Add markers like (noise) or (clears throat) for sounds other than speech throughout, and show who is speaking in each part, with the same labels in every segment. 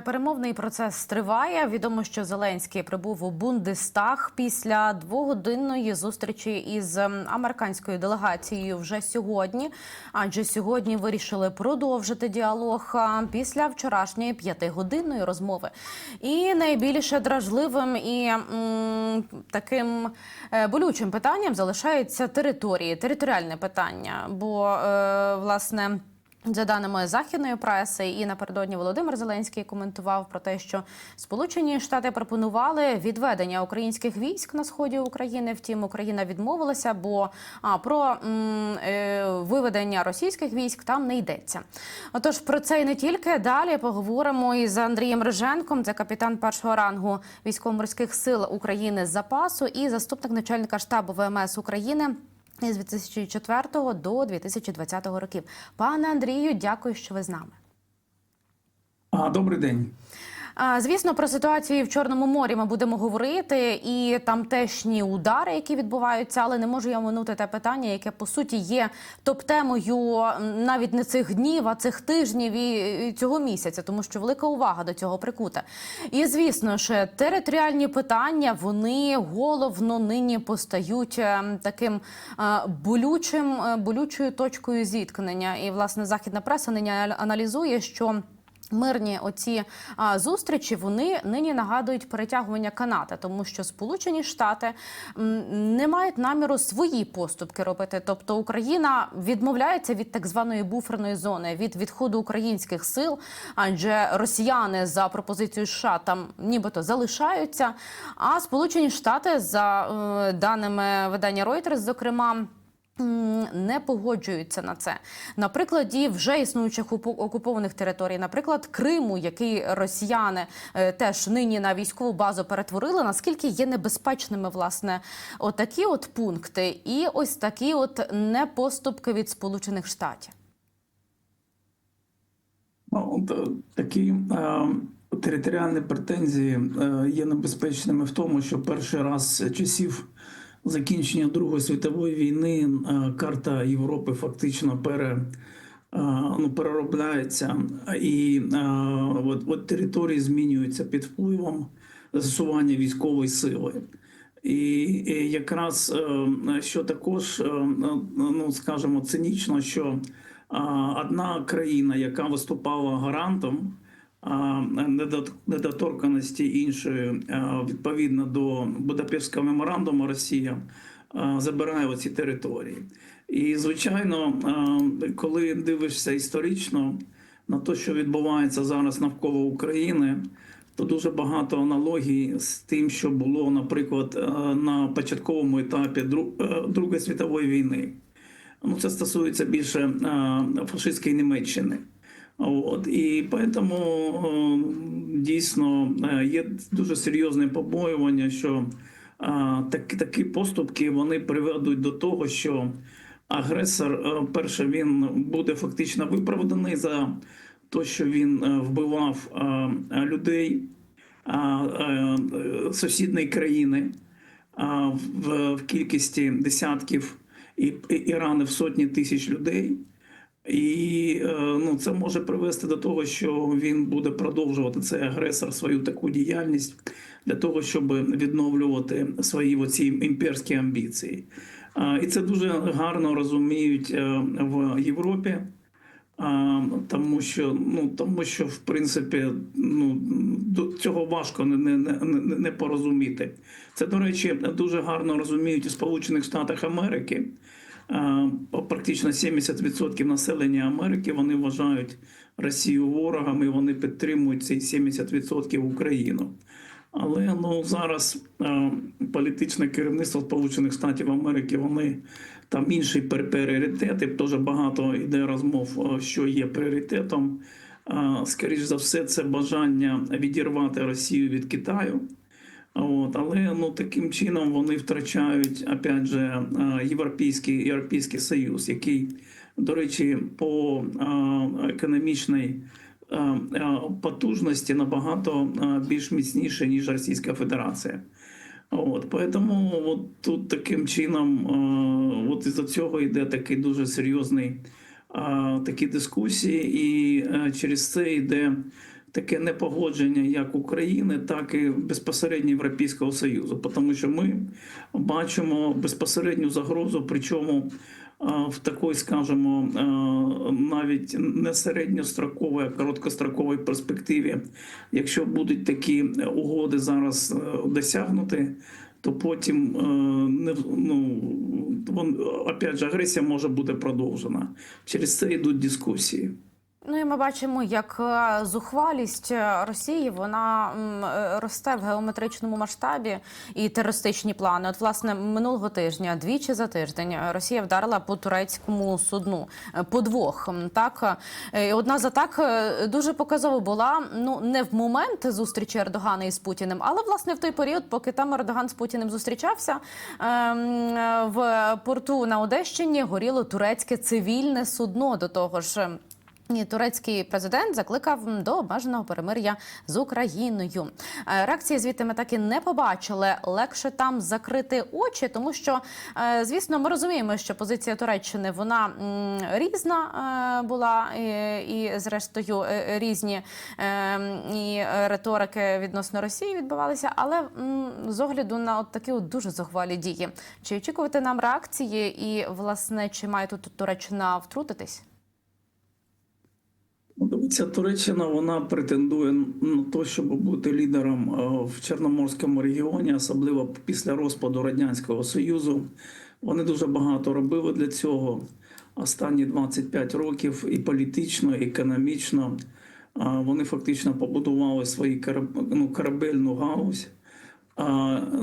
Speaker 1: Перемовний процес триває. Відомо, що Зеленський прибув у Бундестаг після двогодинної зустрічі із американською делегацією вже сьогодні. Адже сьогодні вирішили продовжити діалог після вчорашньої п'ятигодинної розмови. І найбільше дражливим і м, таким е, болючим питанням залишаються території, територіальне питання. Бо е, власне. За даними західної преси, і напередодні Володимир Зеленський коментував про те, що Сполучені Штати пропонували відведення українських військ на сході України. Втім, Україна відмовилася, бо а, про м, е, виведення російських військ там не йдеться. Отож, про це і не тільки далі поговоримо із Андрієм Риженком, це капітан першого рангу військово-морських сил України з запасу і заступник начальника штабу ВМС України. З 2004 до 2020 років. Пане Андрію, дякую, що ви з нами.
Speaker 2: Добрий день.
Speaker 1: Звісно, про ситуацію в Чорному морі ми будемо говорити і тамтешні удари, які відбуваються, але не можу я минути те питання, яке по суті є топ-темою навіть не цих днів, а цих тижнів і і цього місяця, тому що велика увага до цього прикута. І звісно ж, територіальні питання вони головно нині постають е, таким е, болючим, е, болючою точкою зіткнення. І власне західна преса нині аналізує, що Мирні оці а, зустрічі вони нині нагадують перетягування каната, тому що Сполучені Штати м, не мають наміру свої поступки робити. Тобто Україна відмовляється від так званої буферної зони, від відходу українських сил, адже росіяни за пропозицією США там нібито залишаються. А Сполучені Штати за е, даними видання Reuters, зокрема. Не погоджуються на це на прикладі вже існуючих окупованих територій, наприклад, Криму, який росіяни е, теж нині на військову базу перетворили. Наскільки є небезпечними власне отакі от пункти, і ось такі от непоступки від Сполучених Штатів.
Speaker 2: Ну, е, такі е, територіальні претензії е, є небезпечними в тому, що перший раз часів закінчення Другої світової війни карта Європи фактично пере, ну, переробляється, і от, от території змінюються під впливом застосування військової сили. І, якраз е, що також, е, ну скажімо, цинічно, що одна країна, яка виступала гарантом недоторканості іншої, відповідно до Будапештського меморандуму, Росія забирає оці території. І звичайно, коли дивишся історично на те, що відбувається зараз навколо України. То дуже багато аналогій з тим, що було, наприклад, на початковому етапі е, Другої світової війни. Ну, це стосується більше фашистської Німеччини. От і тому е, дійсно е, є дуже серйозне побоювання, що е, такі, такі поступки вони приведуть до того, що агресор, перше, він буде фактично виправданий за те, що він вбивав людей сусідної країни в, кількості десятків і, і ранив сотні тисяч людей. І е, ну, це може привести до того, що він буде продовжувати цей агресор свою таку діяльність для того, щоб відновлювати свої оці імперські амбіції. І це дуже гарно розуміють е, в Європі. Тому що ну тому що в принципі ну до цього важко не, не, не, не порозуміти. Це до речі дуже гарно розуміють у Сполучених Штатах Америки. Практично 70% населення Америки вони вважають Росію ворогом і вони підтримують ці 70% Україну. Але ну зараз е, політичне керівництво Сполучених Штатів Америки вони там інші пріоритети. Дуже багато йде розмов, що є пріоритетом. Е, Скоріш за все, це бажання відірвати Росію від Китаю. От, але ну таким чином вони втрачають опять же європейський європейський союз, який, до речі, по економічній потужності набагато більш міцніше ніж Російська Федерація. От поэтому от тут таким чином, от із-за цього йде такий дуже серйозний такі дискусії, і е, через це йде таке непогодження як України, так і безпосередньо Європейського Союзу, тому що ми бачимо безпосередню загрозу, причому в такої, скажімо, навіть не середньостроковій, а короткостроковій перспективі, якщо будуть такі угоди зараз е, досягнути, то потім е, не ну, вон, опять же, агресія може бути продовжена. Через це йдуть дискусії.
Speaker 1: Ну і ми бачимо, як е, зухвалість е, Росії вона е, росте в геометричному масштабі і терористичні плани. От власне минулого тижня, двічі за тиждень, Росія вдарила по турецькому судну по двох. Так і одна з атак дуже показово була ну не в момент зустрічі Ердогана із Путіним, але власне в той період, поки там Ердоган з Путіним зустрічався ем, в порту на Одещині горіло турецьке цивільне судно. До того ж. Турецький президент закликав до обмеженого перемир'я з Україною. Е, Реакції звідти ми так і не побачили. Легше там закрити очі, тому що, е, звісно, ми розуміємо, що позиція Туреччини вона різна е, була і, і зрештою різні і риторики відносно Росії відбувалися, але з огляду на от такі от дуже зухвалі дії, чи очікувати нам реакції, і власне чи має тут Туреччина втрутитись?
Speaker 2: Дивіться, Туреччина вона претендує на те, щоб бути лідером е, в Чорноморському регіоні, особливо після розпаду Радянського Союзу. Вони дуже багато робили для цього останні 25 років і політично, і економічно. Вони фактично побудували свою ну, корабельну галузь.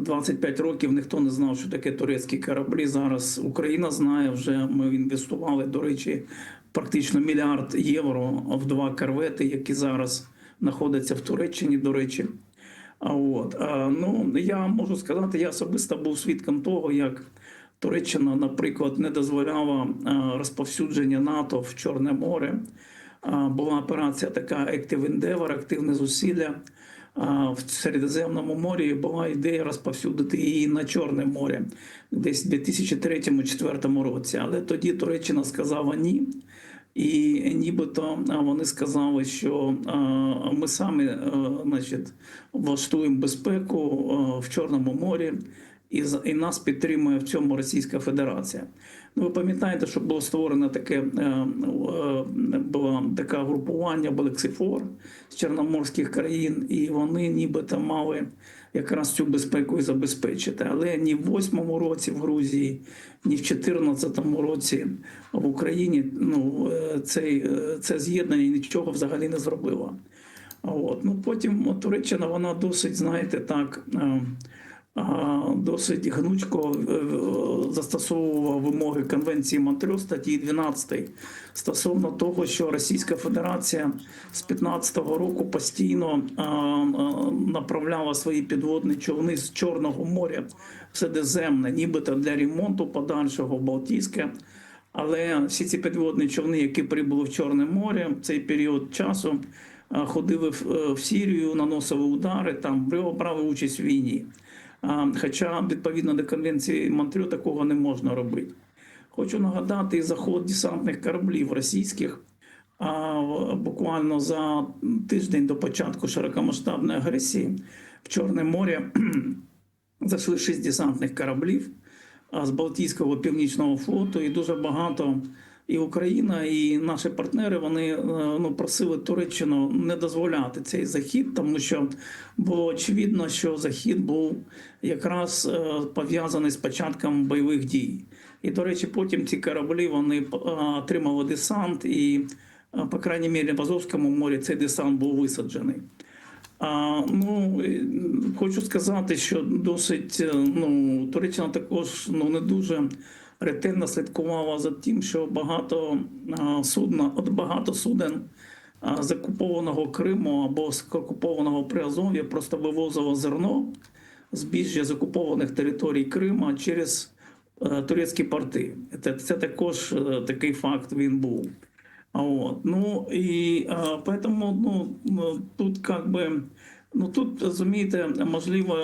Speaker 2: 25 років ніхто не знав, що таке турецькі кораблі. Зараз Україна знає вже. Ми інвестували, до речі, практично мільярд євро в два корвети, які зараз знаходяться в Туреччині. До речі, а от ну я можу сказати, я особисто був свідком того, як Туреччина, наприклад, не дозволяла розповсюдження НАТО в Чорне море. Була операція така Active Endeavor, активне зусилля. В Середземному морі була ідея розповсюдити її на Чорне море десь в 2003-2004 році. Але тоді Туреччина сказала ні. І нібито вони сказали, що ми самі значить, влаштуємо безпеку в Чорному морі, і, і нас підтримує в цьому Російська Федерація. Ну, ви пам'ятаєте, що було створено таке е, е, було таке групування Белексифор з чорноморських країн, і вони нібито мали якраз цю безпеку і забезпечити. Але ні в восьмому році в Грузії, ні в 14-му році в Україні ну, е, цей, е, це з'єднання нічого взагалі не зробило. От. Ну, потім от, Туреччина, вона досить, знаєте, так. Досить гнучко е, е, застосовував вимоги Конвенції Монтрeux статті 12 стосовно того, що Російська Федерація з 15-го року постійно направляла свої підводні човни з Чорного моря в Середземне, нібито для ремонту подальшого Балтійське. Але всі ці підводні човни, які прибули в Чорне море в цей період часу, ходили в, е, Сірію, наносили удари, там брали участь в війні. Хоча відповідно до конвенції Монтрю такого не можна робити. Хочу нагадати заход десантних кораблів російських. А буквально за тиждень до початку широкомасштабної агресії в Чорне море (clears throat) зайшли шість десантних кораблів з Балтійського північного флоту, і дуже багато і Україна, і наші партнери вони е, ну, просили Туреччину не дозволяти цей захід, тому що було очевидно, що захід був якраз е, пов'язаний з початком бойових дій. І, до речі, потім ці кораблі вони е, отримали десант, і, по крайній мірі, в Азовському морі цей десант був висаджений. А, ну, хочу сказати, що досить ну, Туреччина також ну, не дуже ретельно слідкувала за тим, що багато судна, от багато суден а, з окупованого Криму або з окупованого Приазов'я просто вивозило зерно збіжжя з окупованих територій Крима через е, турецькі порти. Це, це також е, такий факт він був. От. Ну і а, поэтому, ну, ну, тут как би, ну тут розумієте, можливо,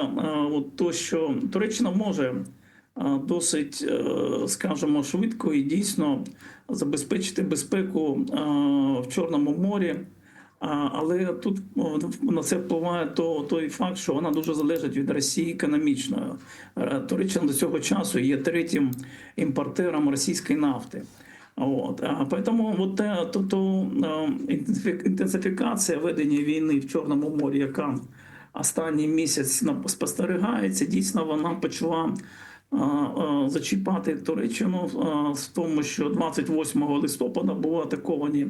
Speaker 2: от то, що Туреччина може досить, е, скажімо, швидко і дійсно забезпечити безпеку в Чорному морі. Але тут на це впливає то, той факт, що вона дуже залежить від Росії економічно. Е, Туреччина до цього часу є третім імпортером російської нафти. От. А Поэтому е, то, то, е, інтенсифікація ведення війни в Чорному морі, яка останній місяць спостерігається, дійсно вона почала е, е, зачіпати Туреччину з тому, що 28 листопада були атаковані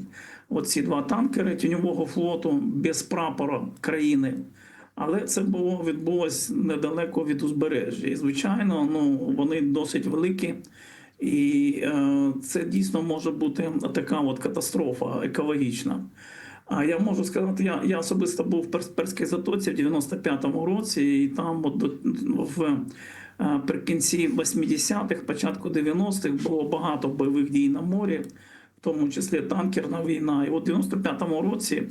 Speaker 2: оці два танкери тіньового флоту без прапора країни. Але це було відбулось недалеко від узбережжя. І звичайно, ну вони досить великі. І е, це дійсно може бути така от катастрофа екологічна. А я можу сказати, я, я особисто був в Перс- Перській затоці в 95-му році, і там от, в е, прикінці 80-х, початку 90-х було багато бойових дій на морі, в тому числі танкерна війна. І от в 95-му році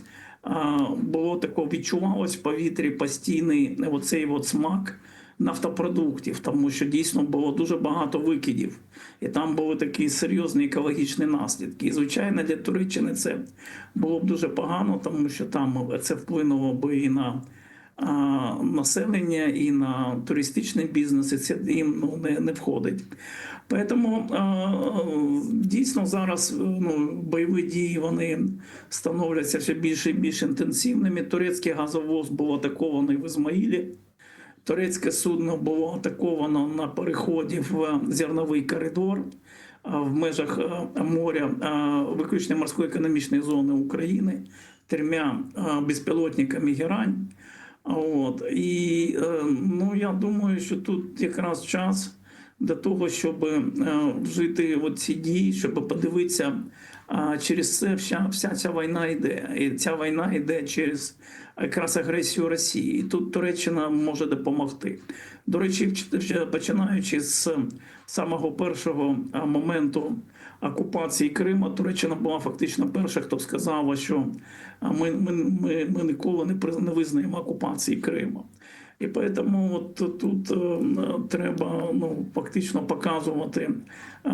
Speaker 2: було таке, відчувалось в повітрі постійний оцей от смак нафтопродуктів, тому що дійсно було дуже багато викидів, і там були такі серйозні екологічні наслідки. І звичайно, для Туреччини це було б дуже погано, тому що там це вплинуло би і на населення, і на туристичний бізнес, і це їм ну, не, не входить. Тому дійсно зараз ну, бойові дії вони становляться все більше і більш інтенсивними. Турецький газовоз був атакований в Ізмаїлі. Турецьке судно було атаковано на переході в зерновий коридор в межах моря виключно морської економічної зони України трьома безпілотниками Герань. От. І е, ну, я думаю, що тут якраз час для того, щоб е, вжити ці дії, щоб подивитися, через це вся, вся ця війна йде. І ця війна йде через якраз агресію Росії. І тут Туреччина може допомогти. До речі, починаючи з самого першого моменту окупації Криму, Туреччина була фактично перша, хто сказала, що ми, ми, ми, ми ніколи не, не визнаємо окупації Криму. І тому от тут е, треба ну, фактично показувати е,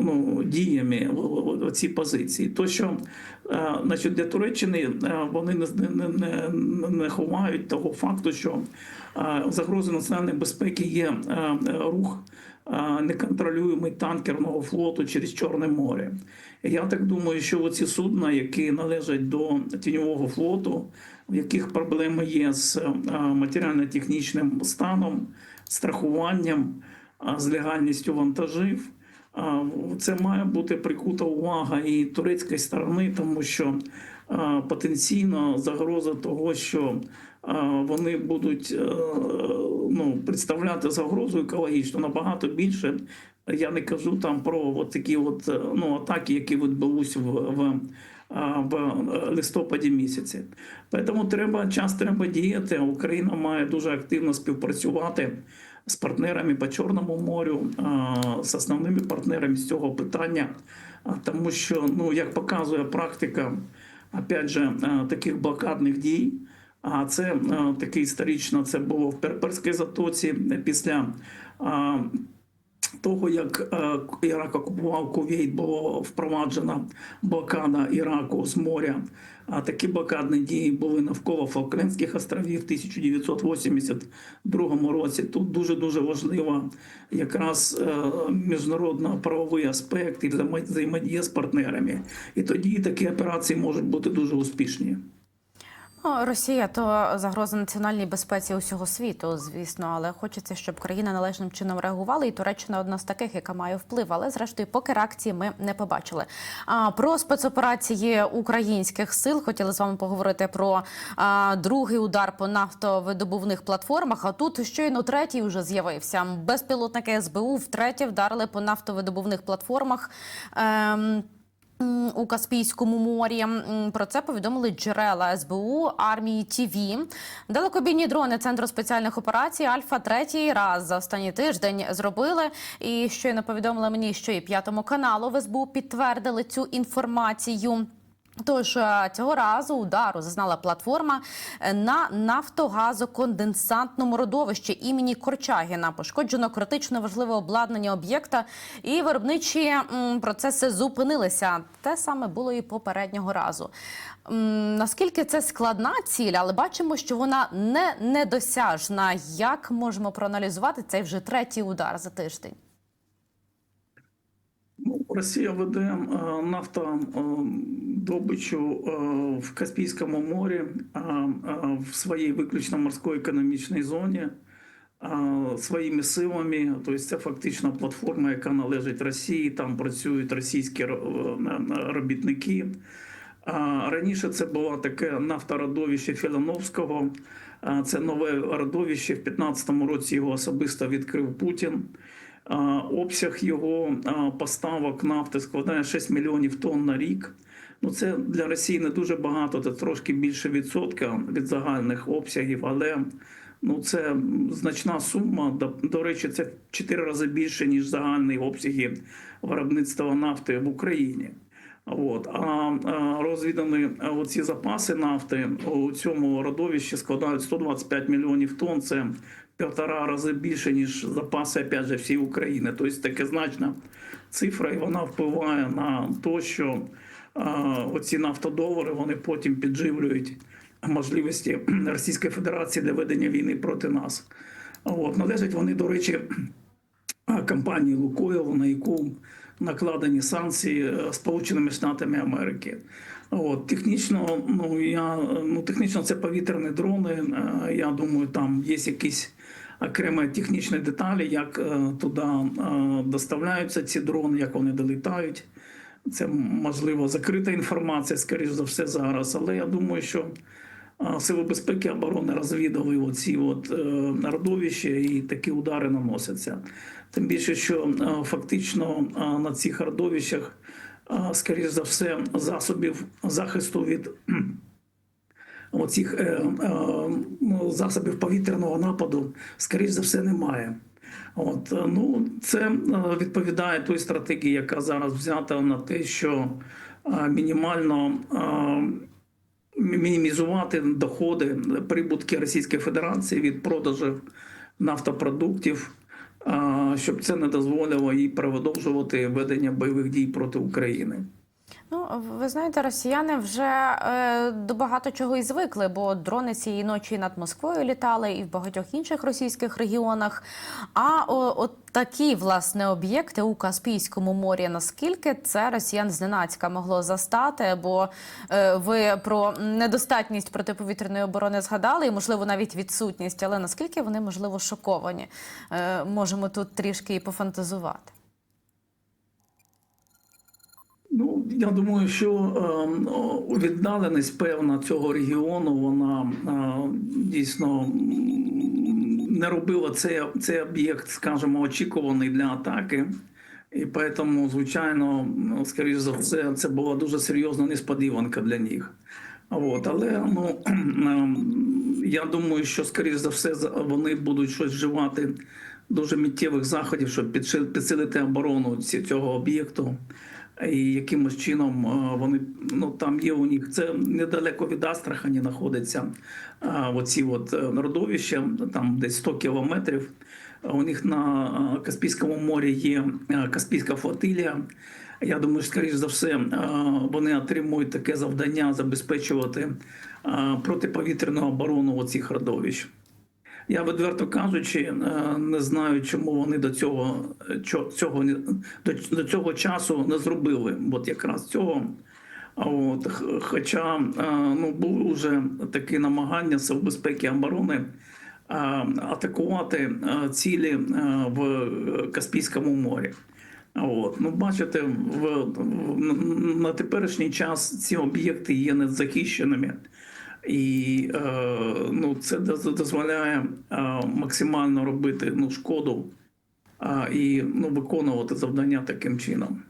Speaker 2: ну, діями ці позиції. То, що е, значить, для Туреччини вони не, не, не, не ховають того факту, що загрозою національної безпеки є рух неконтролюємий танкерного флоту через Чорне море. Я так думаю, що оці судна, які належать до тіньового флоту, в яких проблеми є з матеріально-технічним станом, страхуванням, з легальністю вантажів. Це має бути прикута увага і турецької сторони, тому що потенційно загроза того, що вони будуть е, ну, представляти загрозу екологічну набагато більше. Я не кажу там про от такі от, е, ну, атаки, які відбулись в, в, в е, листопаді місяці. Тому треба час треба діяти. Україна має дуже активно співпрацювати з партнерами по Чорному морю, з основними партнерами з цього питання, тому що, ну як показує практика, опять же, е, таких блокадних дій. А це е, таке історично це було в Перперській затоці після. того, як е, Ірак окупував Кувейт, було впроваджена блокада Іраку з моря. А такі блокадні дії були навколо Фолклендських островів в 1982 році. Тут дуже дуже важливо якраз е, міжнародно-правовий аспект і взаємо- взаємодія з партнерами. І тоді такі операції можуть бути дуже успішні.
Speaker 1: Росія то загроза національній безпеці усього світу, звісно, але хочеться, щоб країна належним чином реагувала, і Туреччина одна з таких, яка має вплив. Але зрештою, поки реакції ми не побачили. А про спецоперації українських сил хотіли з вами поговорити про а, другий удар по нафтовидобувних платформах. А тут щойно третій вже з'явився. Безпілотники СБУ втретє вдарили по нафтовидобувних платформах. Ем, у Каспійському морі про це повідомили джерела СБУ армії ТІВІ. Далекобійні дрони Центру спеціальних операцій Альфа третій раз за останній тиждень зробили. І щойно повідомили мені, що і п'ятому каналу в СБУ підтвердили цю інформацію. Тож е, цього разу удару зазнала платформа е, на нафтогазоконденсантному родовищі імені Корчагіна. Пошкоджено критично важливе обладнання об'єкта, і виробничі процеси зупинилися. Те саме було і попереднього разу. Наскільки це складна ціль, але бачимо, що вона не недосяжна. Як можемо проаналізувати цей вже третій удар за тиждень?
Speaker 2: Росія веде е, нафтодобичу е, в Каспійському морі е, е, в своїй виключно морської економічній зоні е, своїми силами. Тобто це фактично платформа, яка належить Росії. Там працюють російські е, робітники. Раніше це було таке нафтородовище Філановського. Це нове родовище. В 2015 році його особисто відкрив Путін. Обсяг його поставок нафти складає 6 мільйонів тонн на рік. Ну, це для Росії не дуже багато, це трошки більше відсотка від загальних обсягів, але ну, це значна сума. До, речі, це в 4 рази більше, ніж загальні обсяги виробництва нафти в Україні. От. А, розвідані оці запаси нафти у цьому родовищі складають 125 мільйонів тонн. Це півтора рази більше, ніж запаси опять же, всієї України. Тобто таке значна цифра, і вона впливає на те, що оці нафтодолари вони потім підживлюють можливості (clears throat) Російської Федерації для ведення війни проти нас. От. Належать вони, до речі, компанії Лукойл, на яку накладені санкції е, Сполученими Штатами Америки. От технічно, ну я ну технічно це повітряні дрони. Е, Я думаю, там є якісь окремі технічні деталі, як е, туди е, доставляються ці дрони, як вони долітають. Це можливо закрита інформація, скоріш за все, зараз. Але я думаю, що а, Сили безпеки оборони розвідали оці от е, родовища і такі удари наносяться. Тим більше, що е, фактично е, на цих родовищах, е, скоріш за все, засобів захисту від оцих е, е, засобів повітряного нападу, скоріш за все, немає. От е, ну це е, відповідає той стратегії, яка зараз взята на те, що е, мінімально. мінімізувати доходи, прибутки Російської Федерації від продажу нафтопродуктів, щоб це не дозволило їй продовжувати ведення бойових дій проти України.
Speaker 1: Ну, ви знаєте, росіяни вже е, до багато чого і звикли, бо дрони цієї ночі над Москвою літали і в багатьох інших російських регіонах. А о, от такі власне об'єкти у Каспійському морі, наскільки це росіян зненацька могло застати? Бо е, ви про недостатність протиповітряної оборони згадали, і можливо навіть відсутність, але наскільки вони можливо шоковані? Е, можемо тут трішки і пофантазувати.
Speaker 2: Ну, я думаю, що е, віддаленість певна цього регіону, вона е, дійсно не робила цей, цей об'єкт, скажімо, очікуваний для атаки. І тому, звичайно, скоріш за все, це була дуже серйозна несподіванка для них. От, але ну, ем, я думаю, що, скоріш за все, вони будуть щось вживати дуже миттєвих заходів, щоб підсилити оборону цього об'єкту. І якимось чином е, вони ну там є у них це недалеко від Астрахані знаходиться е, оці от е, родовища, там десь 100 кілометрів. У них на Каспійському морі є Каспійська флотилія. Я думаю, що, скоріш за все, вони отримують таке завдання забезпечувати протиповітряну оборону оцих родовищ. Я відверто кажучи, е, не знаю, чому вони до цього цього до, цього часу не зробили. От якраз цього. От, хоча е, ну, були вже такі намагання Сил безпеки оборони е, атакувати цілі в Каспійському морі. От. Ну, бачите, в, в, на теперішній час ці об'єкти є незахищеними. І е, ну, це доз- дозволяє е, максимально робити ну, шкоду і ну, виконувати завдання таким чином.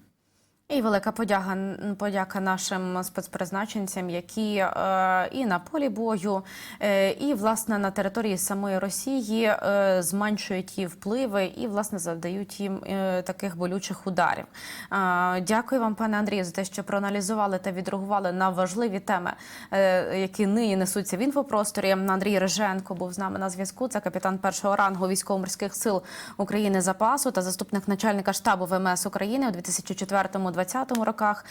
Speaker 1: І велика подяка, подяка нашим спецпризначенцям, які е, і на полі бою, е, і власне на території самої Росії е, зменшують її впливи і власне завдають їм е, таких болючих ударів. Е, дякую вам, пане Андрію, за те, що проаналізували та відреагували на важливі теми, е, які нині несуться в інфопросторі. Андрій Риженко був з нами на зв'язку. Це капітан першого рангу військово-морських сил України запасу та заступник начальника штабу ВМС України у 2004-2020 роках.